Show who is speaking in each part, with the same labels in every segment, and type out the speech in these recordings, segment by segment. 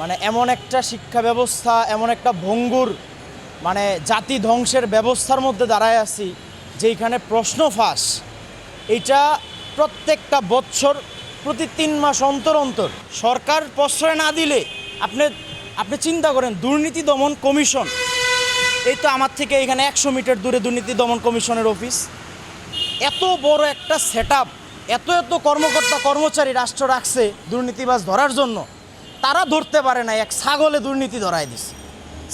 Speaker 1: মানে এমন একটা শিক্ষা ব্যবস্থা, এমন একটা ভঙ্গুর মানে জাতি ধ্বংসের ব্যবস্থার মধ্যে দাঁড়ায় আছি, যেইখানে প্রশ্ন ফাঁস। এইটা প্রত্যেকটা বৎসর, প্রতি তিন মাস অন্তর অন্তর সরকার প্রশ্রয় না দিলে আপনি আপনি চিন্তা করেন, দুর্নীতি দমন কমিশন। এই তো আমার থেকে এখানে একশো মিটার দূরে দুর্নীতি দমন কমিশনের অফিস। এত বড় একটা সেট এত এত কর্মকর্তা কর্মচারী রাষ্ট্র রাখছে দুর্নীতিবাজ ধরার জন্য। তারা ধরতে পারে না এক ছাগলে দুর্নীতি ধরায় দিছে।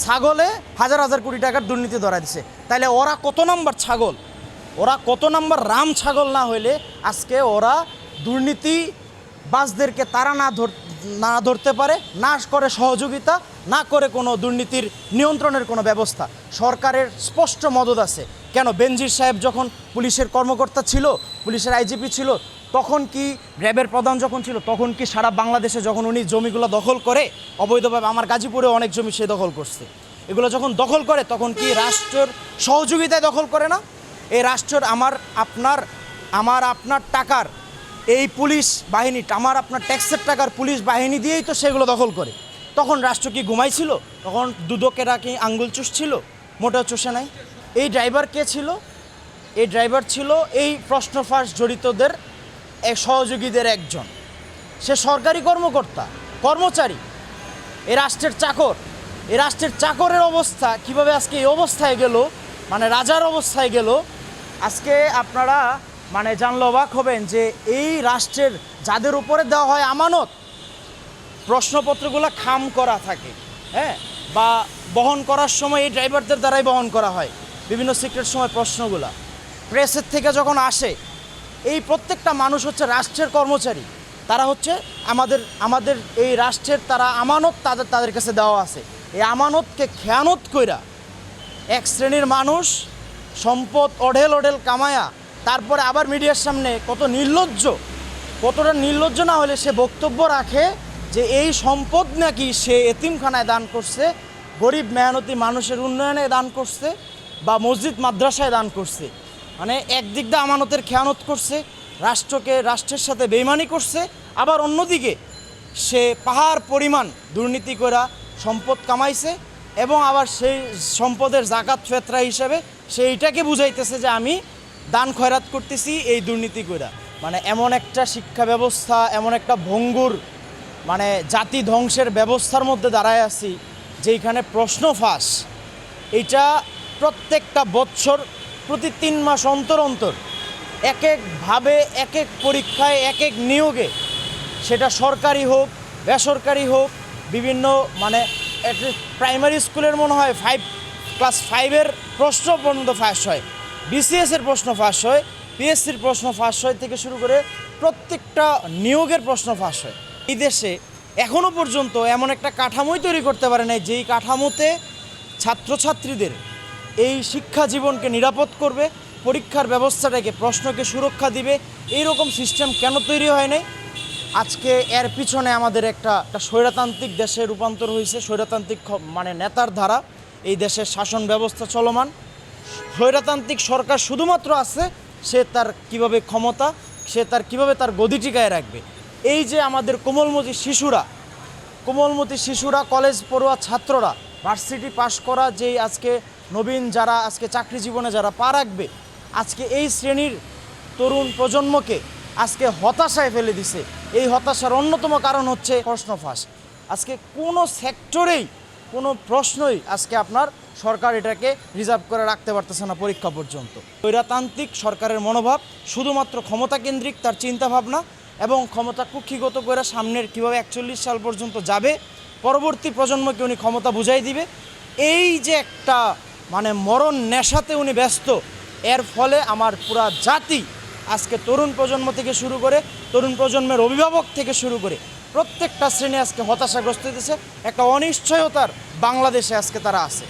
Speaker 1: ছাগলে হাজার হাজার কোটি টাকার দুর্নীতি ধরায় দিছে। তাইলে ওরা কত নম্বর ছাগল? ওরা কত নম্বর রাম ছাগল না হইলে আজকে ওরা দুর্নীতি বাসদেরকে তারা না ধর, না ধরতে পারে, না করে সহযোগিতা, না করে কোনো দুর্নীতির নিয়ন্ত্রণের কোনো ব্যবস্থা। সরকারের স্পষ্ট মদত আছে। কেন? বেনজির সাহেব যখন পুলিশের কর্মকর্তা ছিল, পুলিশের আইজিপি ছিল তখন কি র্যাবের প্রধান যখন ছিল, তখন কি সারা বাংলাদেশে যখন উনি জমিগুলো দখল করে, অবৈধভাবে আমার গাজীপুরে অনেক জমি সে দখল করছে। এগুলো যখন দখল করে, তখন কি রাষ্ট্রের সহযোগিতায় দখল করে না? এই রাষ্ট্রের আমার আপনার আমার আপনার টাকার এই পুলিশ বাহিনী, আমার আপনার ট্যাক্সের টাকার পুলিশ বাহিনী দিয়েই তো সেগুলো দখল করে। তখন রাষ্ট্র কি ঘুমাইছিল তখন দুদকেরা কি আঙ্গুল চুষছিল মোটেও চুষে নাই। এই ড্রাইভার কে ছিল? এই ড্রাইভার ছিল এই প্রশ্ন ফাঁস জড়িতদের সহযোগীদের একজন। সে সরকারি কর্মকর্তা, কর্মচারী। এ রাষ্ট্রের চাকর। এ রাষ্ট্রের চাকরের অবস্থা, কীভাবে আজকে এই অবস্থায় গেল মানে রাজার অবস্থায় গেল, আজকে আপনারা মানে জানলে অবাক হবেন যে এই রাষ্ট্রের যাদের উপরে দেওয়া হয় আমানত, প্রশ্নপত্রগুলো খাম করা থাকে হ্যাঁ? বা বহন করার সময় এই ড্রাইভারদের দ্বারাই বহন করা হয়, বিভিন্ন সিক্রেট সময় প্রশ্নগুলা। প্রেসের থেকে যখন আসে এই প্রত্যেকটা মানুষ হচ্ছে রাষ্ট্রের কর্মচারী। তারা হচ্ছে আমাদের আমাদের এই রাষ্ট্রের তারা আমানত তাদের তাদের কাছে দেওয়া আছে। এই আমানতকে খেয়ানত কইরা এক শ্রেণির মানুষ সম্পদ অঢেল অঢেল কামায়া, তারপরে আবার মিডিয়ার সামনে কত নির্লজ্জ, কতটা নির্লজ্জ না হলে সে বক্তব্য রাখে যে এই সম্পদ নাকি সে এতিমখানায় দান করছে, গরিব মেহনতি মানুষের উন্নয়নে দান করছে বা মসজিদ মাদ্রাসায় দান করছে। মানে একদিক দিয়ে আমানতের খেয়ানত করছে, রাষ্ট্রকে, রাষ্ট্রের সাথে বেইমানি করছে, আবার অন্যদিকে সে পাহাড় পরিমাণ দুর্নীতি করা সম্পদ কামাইছে এবং আবার সেই সম্পদের জাকাত ফেতরা হিসেবে সেইটাকে বুঝাইতেছে যে আমি দান খয়রাত করতেছি এই দুর্নীতি কইরা। মানে এমন একটা শিক্ষা ব্যবস্থা, এমন একটা ভঙ্গুর মানে জাতি ধ্বংসের ব্যবস্থার মধ্যে দাঁড়ায় আছি, যেইখানে প্রশ্ন ফাঁস। এইটা প্রত্যেকটা বছর প্রতি তিন মাস অন্তর অন্তর এক একভাবে এক এক পরীক্ষায় এক এক নিয়োগে সেটা সরকারি হোক, বেসরকারি হোক, বিভিন্ন মানে প্রাইমারি স্কুলের মনে হয় ফাইভ ক্লাস ফাইভের প্রশ্ন পর্যন্ত ফাঁস হয়। বিসিএসের প্রশ্ন ফাঁস হয় পিএসসির প্রশ্ন ফাঁস হয় থেকে শুরু করে প্রত্যেকটা নিয়োগের প্রশ্ন ফাঁস হয়। এই দেশে এখনও পর্যন্ত এমন একটা কাঠামোই তৈরি করতে পারে নাই, যেই কাঠামোতে ছাত্রছাত্রীদের এই শিক্ষা জীবনকে নিরাপদ করবে, পরীক্ষার ব্যবস্থাটাকে, প্রশ্নকে সুরক্ষা দিবে। এই রকম সিস্টেম কেন তৈরি হয় নাই? আজকে এর পিছনে আমাদের একটা একটা স্বৈরতান্ত্রিক দেশে রূপান্তর হয়েছে। স্বৈরতান্ত্রিক মানে নেতার ধারা। এই দেশের শাসন ব্যবস্থা চলমান। স্বৈরতান্ত্রিক সরকার শুধুমাত্র আছে, সে তার কীভাবে ক্ষমতা, সে তার কীভাবে তার গদি টিকায় রাখবে। এই যে আমাদের কোমলমতি শিশুরা কোমলমতি শিশুরা, কলেজ পড়ুয়া ছাত্ররা, ভার্সিটি পাশ করা, যেই আজকে নবীন যারা আজকে চাকরি জীবনে যারা পা রাখবে, আজকে এই শ্রেণির তরুণ প্রজন্মকে আজকে হতাশায় ফেলে দিছে। এই হতাশার অন্যতম কারণ হচ্ছে প্রশ্ন ফাঁস আজকে কোনো সেক্টরেই কোনো প্রশ্নই আজকে আপনার সরকার এটাকে রিজার্ভ করে রাখতে পারতেছে না পরীক্ষা পর্যন্ত। স্বৈরতান্ত্রিক সরকারের মনোভাব শুধুমাত্র ক্ষমতা কেন্দ্রিক তার চিন্তাভাবনা এবং ক্ষমতা কুক্ষিগত করে সামনের কীভাবে একচল্লিশ সাল পর্যন্ত যাবে, পরবর্তী প্রজন্মকে উনি ক্ষমতা বুঝাই দিবে। এই যে একটা মানে মরণ নেশাতে উনি ব্যস্ত। এর ফলে আমার পুরা জাতি আজকে তরুণ প্রজন্ম থেকে শুরু করে, তরুণ প্রজন্মের অভিভাবক থেকে শুরু করে, প্রত্যেকটা শ্রেণি আজকে হতাশাগ্রস্ত হতেছে একটা অনিশ্চয়তার বাংলাদেশে আজকে তারা আছে।